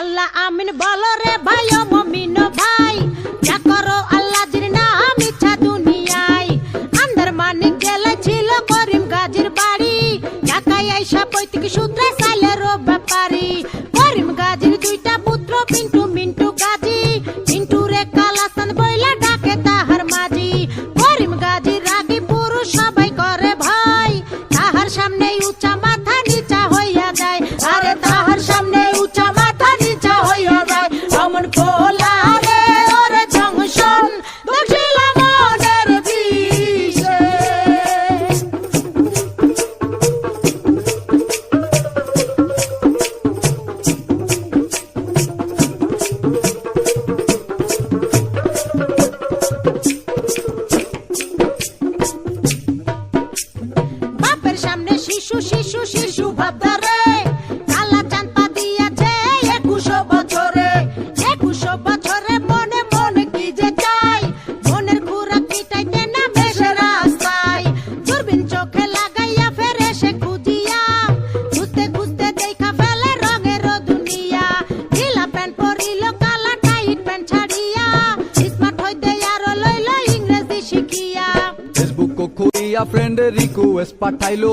আল্লাহ আমিন বলো রে ভাই মমিন ভাই। যা করো ভাবদারে কালা চাঁদা দিয়াছে একুশো বছরে। একুশো বছরে মনে মনে কি যে চাই? মনের খুরা কিটাইতে না বেশে রাস্তায়। দূরবীন চোখে লাগাইয়া ফেরে সে খুঁজিয়া। ফ্রেন্ডের রিকোয়েস্ট পাঠাইলো।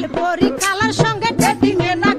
লাল পরি কালার সঙ্গে ডেটিং এ না